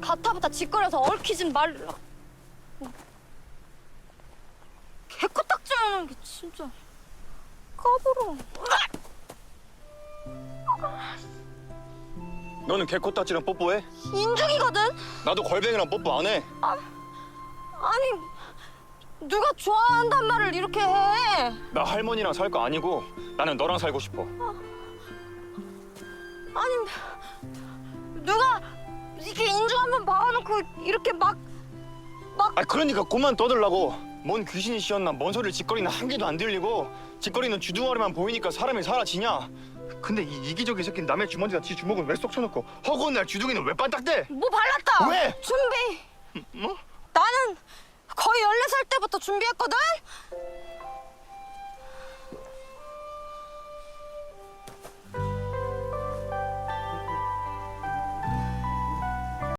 가타부타 짓거려서 얽히진 말라. 개코딱지하는 게 진짜 까불어. 너는 개코딱지랑 뽀뽀해? 인중이거든. 나도 걸뱅이랑 뽀뽀 안 해. 아니 누가 좋아한단 말을 이렇게 해? 나 할머니랑 살 거 아니고 나는 너랑 살고 싶어. 아니 누가 한번 봐놓고 이렇게 막 아 그러니까 그만 떠들라고. 뭔 귀신이 씌었나 뭔 소리를 짓거리나 한 개도 안 들리고 짓거리는 주둥아리만 보이니까 사람이 사라지냐? 근데 이 이기적인 새끼는 남의 주머니에다 지 주먹을 왜쏙 쳐놓고 허구한 날 주둥이는 왜 반딱대? 뭐 발랐다. 왜? 준비. 뭐? 나는 거의 14살 때부터 준비했거든?